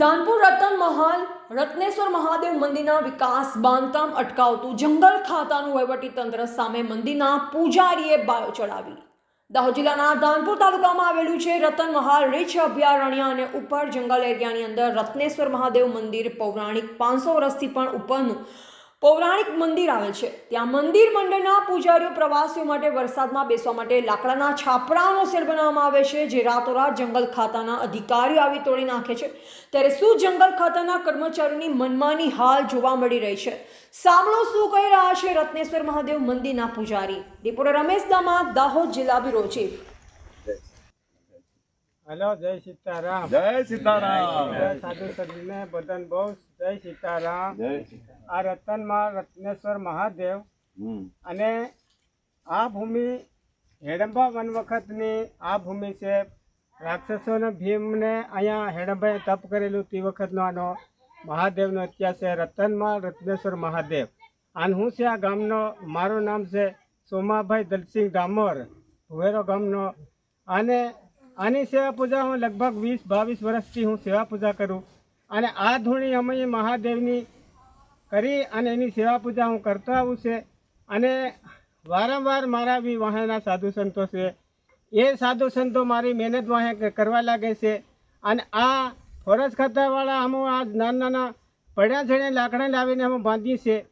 ધાનપુર રતન મહાલ, રત્નેશ્વર મહાદેવ મંદિરના વિકાસ બાંધકામ અટકાવતું જંગલ ખાતાનું વહીવટી તંત્ર સામે મંદિરના પૂજારીએ બાયો ચડાવી. દાહોદ જિલ્લાના ધાનપુર તાલુકામાં આવેલું છે રતન મહાલ, રીછ અભયારણ્ય અને ઉપર જંગલ એરિયાની અંદર રત્નેશ્વર મહાદેવ મંદિર, પૌરાણિક પાંચસો વર્ષથી પણ ઉપરનું પૌરાણિક મંદિર આવે છે. ત્યાં મંદિર મંડળના પૂજારીઓ પ્રવાસીઓ માટે વરસાદમાં બેસવા માટે લાકડાના છાપરાનો સેર બનાવવામાં આવે છે જે રાતોરાત જંગલ ખાતાના અધિકારીઓ આવી તોડી નાખે છે. ત્યારે શું જંગલ ખાતાના કર્મચારીઓની મનમાની હાલ જોવા મળી રહી છે? સાંભળો શું કહી રહ્યા છે રત્નેશ્વર મહાદેવ મંદિરના પૂજારી. રિપોર્ટર રમેશ દામા દાહોદ જિલ્લા બ્યુરો ચીફ. હેલો જય સીતારામ. જય સીતારામ. સાધુ સજીને બદન બહુ જય સીતારામ. જય આ રતનમાં રત્નેશ્વર મહાદેવ અને આ ભૂમિ હેડંબા વન વખતની આ ભૂમિ છે. રાક્ષસોને ભીમને અહીંયા હેડંબાએ તપ કરેલું તે વખતનો આનો મહાદેવનો ઇતિહાસ છે રતનમાં રત્નેશ્વર મહાદેવ. અને હું છે આ ગામનો? મારું નામ છે સોમાભાઈ દલસિંહ ડામોર ભુવેરો ગામનો. અને આની સેવા પૂજા હું લગભગ વીસ બાવીસ વર્ષથી હું સેવા પૂજા કરું. અને આ ધૂણી અમે મહાદેવની કરી અને એની સેવા પૂજા હું કરતો આવું છે. અને વારંવાર મારા બી વાહેના સાધુ સંતો છે. એ સાધુ સંતો મારી મહેનત વાહે કરવા લાગે છે. અને આ ફોરેસ્ટ ખાતાવાળા અમે આ નાના નાના પડ્યા છેડે લાકડા લાવીને અમે બાંધીએ છીએ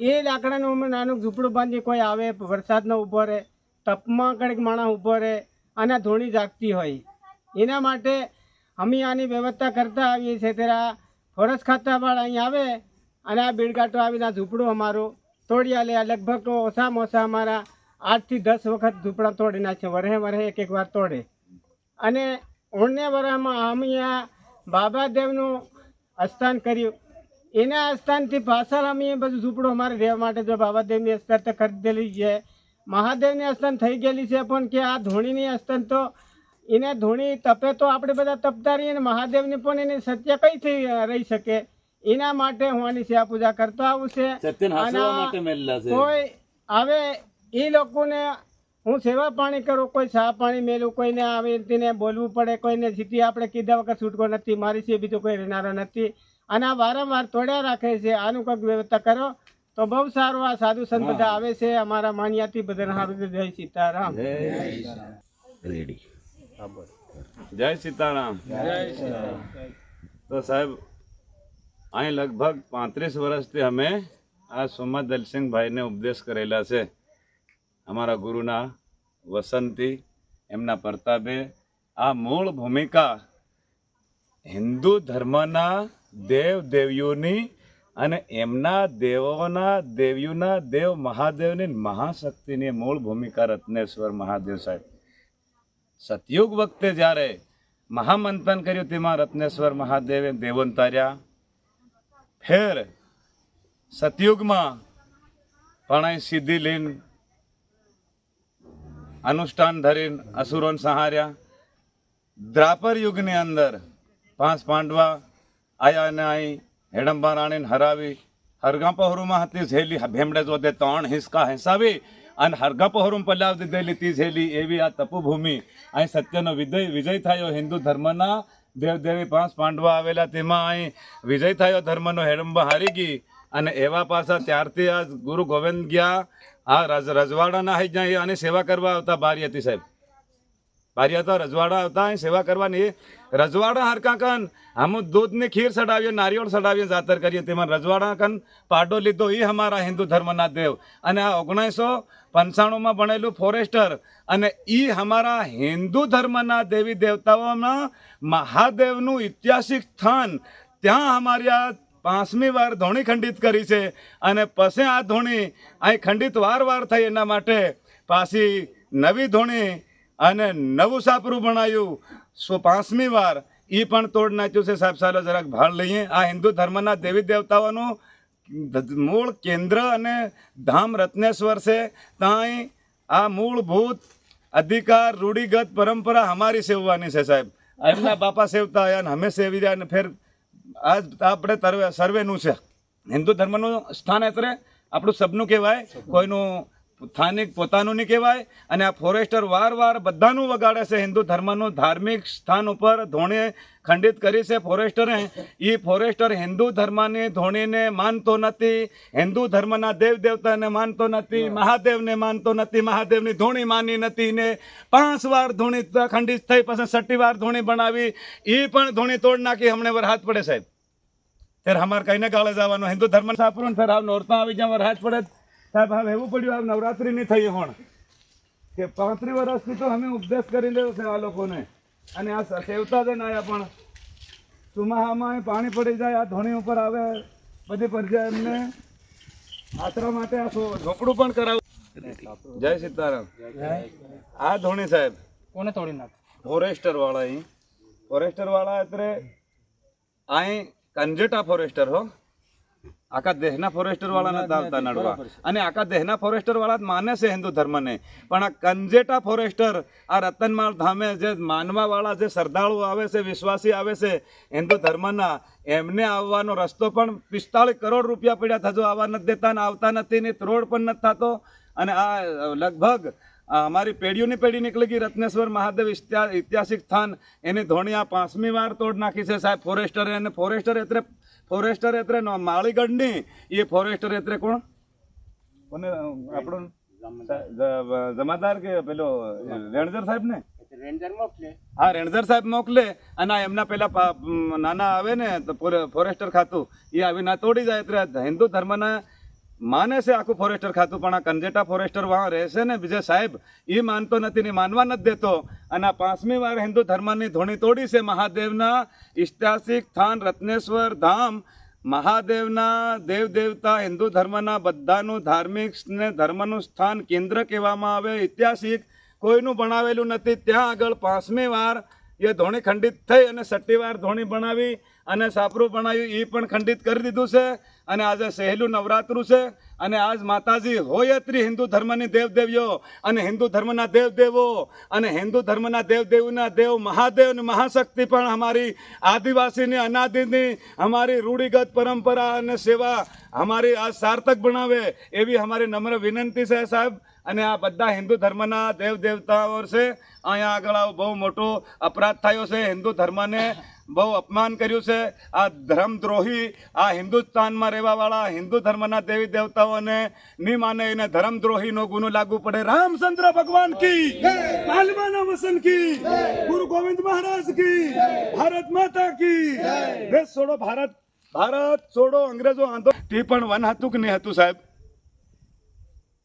એ લાકડાનું અમે નાનું ઝૂંપડું બાંધી કોઈ આવે, વરસાદનો ઊભો રહે, તપમાં કડીક માણસ ઊભો રહે, અને ધૂળી જાગતી હોય. એના માટે અમે આની વ્યવસ્થા કરતા આવીએ છીએ. ત્યારે આ ફોરેસ્ટ ખાતાવાળા અહીં આવે અને આ બીડગાંઠો આવીને ઝૂંપડું અમારું તોડી આલે લગભગ તો ઓછામાં ઓછા અમારા આઠથી દસ વખત ઝૂંપડા તોડી નાખ્યા. વરહે વરહે એક એક વાર તોડે. અને ઓણને વરહમાં અમે આ બાબાદેવનું અસ્થાન કર્યું. એના અસ્થાનથી પાછળ અમે બધું ઝૂંપડું અમારે રહેવા માટે જો બાબાદેવની અસ્થાન તો ખરીદેલી છે. મહાદેવની અસ્થાન થઈ ગયેલી છે, પણ કે આ ધોણીની અસ્થાન તો એને ધોણી તપે તો આપણે બધા તપતા રહીએ અને મહાદેવની પણ એની સત્ય કઈથી રહી શકે? એના માટે હું આની સેવા પૂજા કરતો આવું છે. આના માટે મેલેલા છે. કોઈ આવે એ લોકોને હું સેવા પાણી કરું કોઈ સા પાણી મેલું કોઈને આવી તેને બોલવું પડે કોઈને સીધી આપણે કીધા વગર છૂટકો નથી મારી છે બીજો કોઈ રહેનારો નથી. અને આ વારંવાર તોડ્યા રાખે છે આનું કંઈક વ્યવસ્થા કરો. તો બહુ સારું આ સાધુ સંત બધા આવે છે અમારા માણિયાથી બધા સારું. જય સીતારામ. રેડી. જય સીતારામ. તો સાહેબ અહીં લગભગ પાંત્રીસ વર્ષથી અમે આ સોમા દલસિંહભાઈને ઉપદેશ કરેલા છે. અમારા ગુરુના વસંતી, એમના પ્રતાપે આ મૂળ ભૂમિકા હિન્દુ ધર્મના દેવ દેવીઓની અને એમના દેવોના દેવીઓના દેવ મહાદેવની મહાશક્તિની મૂળ ભૂમિકા રત્નેશ્વર મહાદેવ સાહેબ. સતયુગ વખતે જ્યારે મહામંથન કર્યું તેમાં રત્નેશ્વર મહાદેવે દેવોંતાર્યા ફેર સતયુગમાં પ્રણય સિદ્ધિ લીન અનુષ્ઠાન ધરીને અસુરોન સહાર્યા. દ્રાપર યુગની અંદર પાંચ પાંડવા આયા ને અહીં હેડંબા રાણીને હરાવી. હરગા પહોરુમાં હતી ઝેલી ભેમડે જોતે ત્રણ હિંસકા હિંસાવી અને હરગા પહોરું પલાવ દીધેલી તી ઝેલી એવી આ તપુભૂમિ. અહીં સત્યનો વિજય વિજય થયો હિન્દુ ધર્મના દેવદેવી પાંચ પાંડવા આવેલા, તેમાં અહીં વિજય થયો, ધર્મનો હેડંબ હારી ગઈ. અને એવા પાછા ત્યારથી આ ગુરુ ગોવિંદ ગયા. આ રજ, રજવાડાના હૈ જ્યાં અને સેવા કરવા આવતા બારી હતી સાહેબ. બારી હતા રજવાડા હતા સેવા કરવાની. રજવાડા હરકા કન હમ દૂધની ખીર ચડાવીએ નારિયેળ ચડાવીએ જાતર કરીએ. તેમાં રજવાડા કન પાડો લીધો એ અમારા હિન્દુ ધર્મના દેવ. અને આ ઓગણીસો પંચાણુંમાં ભણેલું ફોરેસ્ટર અને એ અમારા હિન્દુ ધર્મના દેવી દેવતાઓના મહાદેવનું ઐતિહાસિક સ્થાન. ત્યાં અમારી આ પાંચમી વાર ધોણી ખંડિત કરી છે અને પછી આ ધોણી અહીં ખંડિત વાર વાર થઈ એના માટે પાછી નવી ધોણી અને નવું સાપરું બનાવ્યું સો પાંચમી વાર એ પણ તોડ નાખ્યું છે. સાહેબ સાહેબ જરાક ભાર લઈએ. આ હિન્દુ ધર્મના દેવી દેવતાઓનું મૂળ કેન્દ્ર અને ધામ રત્નેશ્વર છે. ત્યાં આ મૂળભૂત અધિકાર, રૂઢિગત પરંપરા અમારી સેવવાની છે, સાહેબ. એમના બાપા સેવતા અને અમે સેવી રહ્યા અને ફેર આજ આપણે સર્વેનું છે. હિન્દુ ધર્મનું સ્થાન એટલે આપણું સબનું કહેવાય. કોઈનું સ્થાનિક પોતાનું નહીં કહેવાય અને આ ફોરેસ્ટર વાર વાર બધાનું વગાડે છે. હિન્દુ ધર્મનું ધાર્મિક સ્થાન ઉપર ધોણી ખંડિત કરી છે ફોરેસ્ટરે. એ ફોરેસ્ટર હિન્દુ ધર્મની ધોણીને માનતો નથી. હિન્દુ ધર્મના દેવ દેવતાને માનતો નથી. મહાદેવને માનતો નથી. મહાદેવની ધોણી માની નથી ને પાંચ વાર ધોણી ખંડિત થઈ પછી છઠ્ઠી વાર ધોણી બનાવી. એ પણ ધોણી તોડ નાખી. હમણે વર હાથ પડે સાહેબ. ત્યારે અમારે કઈને ગાળે જવાનું. હિન્દુ ધર્મ સાપરું ને આવ નોરતા આવી જ્યાં હાથ પડે સાહેબ હવે એવું પડ્યું આ નવરાત્રી નહીં થઈ હોણ. કે પાંત્રી વર્ષથી તો અમે ઉપદેશ કરી લેવો છે આ લોકોને. અને આ સેવતા જ આયા પણ. ચોમાહામાં પાણી પડી જાય આ ધોણી ઉપર આવે બધી પરજા એમને આશરા માટે આ ઝોપડું પણ કરાવું જય સીતારામ. આ ધોણી સાહેબ. કોને તોડી નાખ? ફોરેસ્ટર વાળા અહીં ફોરેસ્ટર વાળા અત્યારે અહીં કંજેટા ફોરેસ્ટર હો. આખા દેહના ફોરેસ્ટર વાળા નથી નડવા. અને આખા દેહના ફોરેસ્ટર વાળા માને છે હિન્દુ ધર્મને. પણ આ કંજેટા ફોરેસ્ટર આ રતનમાળ ધામે જે માનવા વાળા જે શ્રદ્ધાળુ આવે છે વિશ્વાસી આવે છે હિન્દુ ધર્મના એમને આવવાનો રસ્તો પણ પિસ્તાળીસ કરોડ રૂપિયા પડ્યા થજો આવવા નથી દેતા ને આવતા નથી ને ત્રોડ પણ નથી થતો. અને આ લગભગ અમારી પેઢીઓની પેઢી નીકળી ગઈ. રત્નેશ્વર મહાદેવ ઐતિહાસિક સ્થાન. એની ધોણી આ પાંચમી વાર તોડ નાખી છે સાહેબ. ફોરેસ્ટરે અને ફોરેસ્ટર એટલે ફોરેસ્ટર એટલે માળીગઢની. એ ફોરેસ્ટર એટલે કોણ? કોને આપણો જમાદાર કે પેલો રેણજર સાહેબ ને? હા રેણજર સાહેબ મોકલે. અને એમના પેલા નાના આવે ને તો ફોરેસ્ટર ખાતું. એ આવી ના તોડી જાય. એટલે હિન્દુ ધર્મના માને છે આખું ફોરેસ્ટર ખાતું, પણ આ કંજેટા ફોરેસ્ટર વાં રહેશે ને? બીજે સાહેબ, એ માનતો નથી ને માનવા નથી દેતો. અને આ પાંચમી વાર હિન્દુ ધર્મની ધોણી તોડી છે મહાદેવના ઐતિહાસિક સ્થાન રત્નેશ્વર ધામ. મહાદેવના દેવ દેવતા હિન્દુ ધર્મના બધાનું ધાર્મિક ને ધર્મનું સ્થાન કેન્દ્ર કહેવામાં આવે, ઐતિહાસિક. કોઈનું બનાવેલું નથી. ત્યાં આગળ પાંચમી વાર એ ધોણી ખંડિત થઈ અને છઠ્ઠી વાર ધોણી બનાવી અને સાપરું બનાવ્યું એ પણ ખંડિત કરી દીધું છે. અને આજે સહેલું નવરાત્રું છે. અને આજ માતાજી હોયત્રી હિન્દુ ધર્મની દેવદેવીઓ. અને હિન્દુ ધર્મના દેવદેવો. અને હિન્દુ ધર્મના દેવદેવના દેવ મહાદેવ અને મહાશક્તિ પણ અમારી આદિવાસીની અનાદિની અમારી રૂઢિગત પરંપરા અને સેવા અમારી આ સાર્થક બનાવે એવી અમારી નમ્ર વિનંતી છે સાહેબ. અને આ બધા હિન્દુ ધર્મના દેવ દેવતાઓ છે. અહીંયા આગળ બહુ મોટો અપરાધ થયો છે. હિન્દુ ધર્મને બહુ અપમાન કર્યું છે. આ ધર્મદ્રોહી, આ હિન્દુસ્તાનમાં રહેવાવાળા, હિન્દુ ધર્મના દેવી દેવતાઓને ની માને, એને ધર્મદ્રોહીનો ગુનો લાગુ પડે. રામચંદ્ર ભગવાન કી માલવાના વસન કી ગુરુ ગોવિંદ મહારાજ કી ભારત માતા કી દેશ છોડો ભારત. ભારત છોડો, અંગ્રેજો આંધો. તે પણ વન હતું કે નહીં હતું સાહેબ.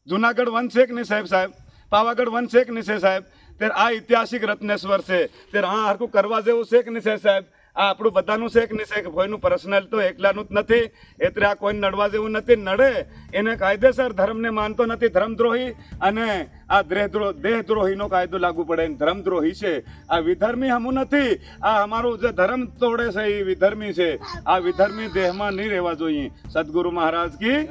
જુનાગઢ વન છે કે નહીં સાહેબ સાહેબ. પાવાગઢ વન છે કે સાહેબ. ત્યારે આ ઐતિહાસિક રત્નેશ્વર છે. ત્યારે આ હરકું કરવા જેવું છે કે નહીં સાહેબ. આ આપણું બધાનું છે કે નહીં કોઈનું પર્સનલ તો એકલાનું જ નથી. એટલે આ કોઈ નડવા જેવું નથી. નડે. એને કાયદેસર ધર્મને માનતો નથી. ધર્મદ્રોહી અને આ દેહદ્રોહ દેહદ્રોહીનો કાયદો લાગુ પડે ધર્મદ્રોહી છે. આ વિધર્મી હમું નથી. આ અમારું જે ધર્મ તોડે છે એ વિધર્મી છે. આ વિધર્મી દેહમાં નહીં રહેવા જોઈએ. સદગુરુ મહારાજ કી.